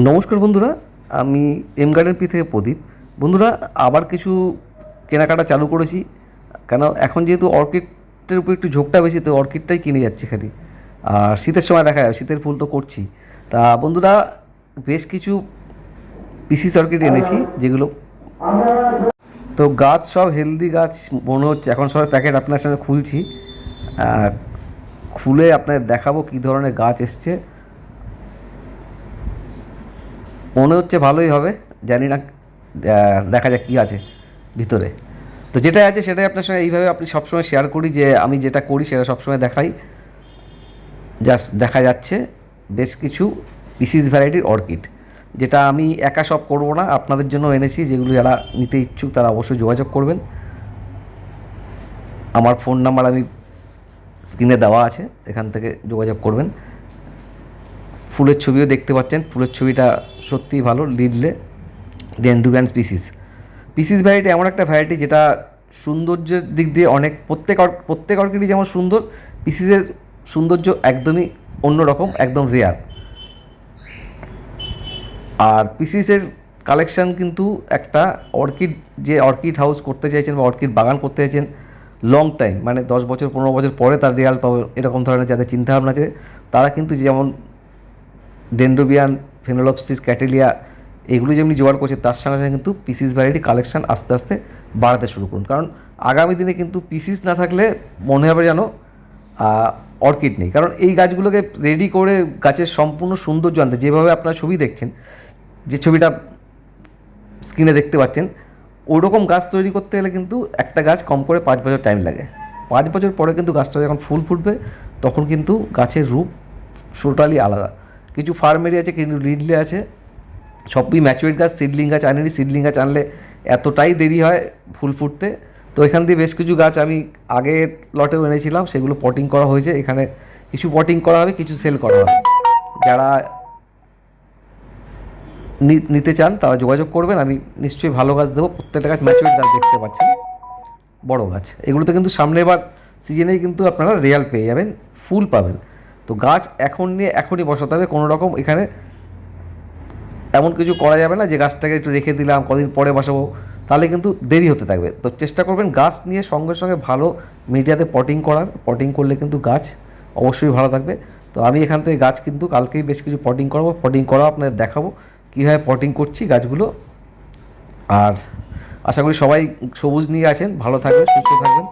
নমস্কার বন্ধুরা, আমি এম গার্ডেন পি থেকে প্রদীপ। বন্ধুরা, আবার কিছু কেনাকাটা চালু করেছি। কেন, এখন যেহেতু অর্কিডের উপর একটু ঝোঁকটা বেশি, তো অর্কিডটাই কিনে যাচ্ছি খালি। আর শীতের সময় দেখা যাবে, শীতের ফুল তো করছি। তা বন্ধুরা, বেশ কিছু পিসিস অর্কিড এনেছি, যেগুলো তো গাছ সব হেলদি গাছ, মনে হচ্ছে। এখন সবাই প্যাকেট আপনার সঙ্গে খুলছি। খুলে আপনাদের দেখাবো কী ধরনের গাছ এসছে। মনে হচ্ছে ভালোই হবে, জানি না দেখা যাক কী আছে ভিতরে। তো যেটাই আছে সেটাই আপনার সঙ্গে এইভাবে আপনি সবসময় শেয়ার করি যে আমি যেটা করি সেটা সবসময় দেখাই। জাস্ট দেখা যাচ্ছে বেশ কিছু পিসিস ভ্যারাইটির অর্কিড যেটা আমি একা সব করব না, আপনাদের জন্য এনেছি, যেগুলো যারা নিতে ইচ্ছুক তারা অবশ্যই যোগাযোগ করবেন। আমার ফোন নাম্বার আমি স্ক্রিনে দেওয়া আছে, এখান থেকে যোগাযোগ করবেন। ফুলের ছবিও দেখতে পাচ্ছেন। ফুলের ছবিটা সত্যিই ভালো লিডলে ডেন্ডুগ্যান পিসিস পিসিস ভ্যারাইটি এমন একটা ভ্যারাইটি যেটা সৌন্দর্যের দিক দিয়ে অনেক, প্রত্যেক প্রত্যেক অর্কিডই যেমন সুন্দর পিসিসের সৌন্দর্য একদমই অন্যরকম, একদম রেয়ার আর পিসিসের কালেকশন কিন্তু একটা অর্কিড, যে অর্কিড হাউস করতে চাইছেন বা অর্কিড বাগান করতে চাইছেন লং টাইম মানে দশ বছর, পনেরো বছর পরে তার রেয়াল পাবে এরকম ধরনের যাদের চিন্তাভাবনা আছে, তারা কিন্তু যেমন ডেন্ড্রোবিয়ান ফেনোলপসিস ক্যাটেলিয়া এগুলো যেমনি জোগাড় করছে, তার সঙ্গে সঙ্গে কিন্তু পিসিস ভ্যারাইটি কালেকশন আস্তে আস্তে বাড়াতে শুরু করুন। কারণ আগামী দিনে কিন্তু পিসিস না থাকলে মনে হবে যেন অর্কিড নেই। কারণ এই গাছগুলোকে রেডি করে গাছের সম্পূর্ণ সৌন্দর্য আনতে, যেভাবে আপনারা ছবি দেখছেন, যে ছবিটা স্ক্রিনে দেখতে পাচ্ছেন, ওরকম গাছ তৈরি করতে গেলে কিন্তু একটা গাছ কম করে পাঁচ বছর টাইম লাগে। পাঁচ বছর পরে কিন্তু গাছটা যখন ফুল ফুটবে, তখন কিন্তু গাছের রূপ টোটালি আলাদা। কিছু ফার্মেরি আছে কিছু লিডলে আছে। সবই ম্যাচুরেট গাছ সিডলিং গাছ আনেনি। সিডলিং গাছ আনলে এতটাই দেরি হয় ফুল ফুটতে। তো এখান দিয়ে বেশ কিছু গাছ আমি আগের লটেও এনেছিলাম, সেগুলো পটিং করা হয়েছে। এখানে কিছু পটিং করা হবে, কিছু সেল করা হবে। যারা নিতে চান, তারা যোগাযোগ করবেন। আমি নিশ্চয়ই ভালো গাছ দেবো। প্রত্যেকটা গাছ ম্যাচুরেট গাছ দেখতে পাচ্ছেন। বড় গাছ। এগুলোতে কিন্তু সামনে এবার সিজনেই কিন্তু আপনারা রিয়াল পেয়ে যাবেন, ফুল পাবেন। তো গাছ এখন নিয়ে এখনই বসাতে হবে, কোনো রকম এখানে এমন কিছু করা যাবে না যে গাছটাকে একটু রেখে দিলাম, কদিন পরে বসাবো, তাহলে কিন্তু দেরি হতে থাকবে। তো চেষ্টা করবেন গাছ নিয়ে সঙ্গে সঙ্গে ভালো মিডিয়াতে পটিং করার পটিং করলে কিন্তু গাছ অবশ্যই ভালো থাকবে। তো আমি এখান থেকে গাছ কিন্তু কালকেই বেশ কিছু পটিং করাবো পটিং করা আপনাদের দেখাবো, কীভাবে পটিং করছি গাছগুলো। আর আশা করি সবাই সবুজ নিয়ে আছেন, ভালো থাকবেন, সুস্থ থাকবেন।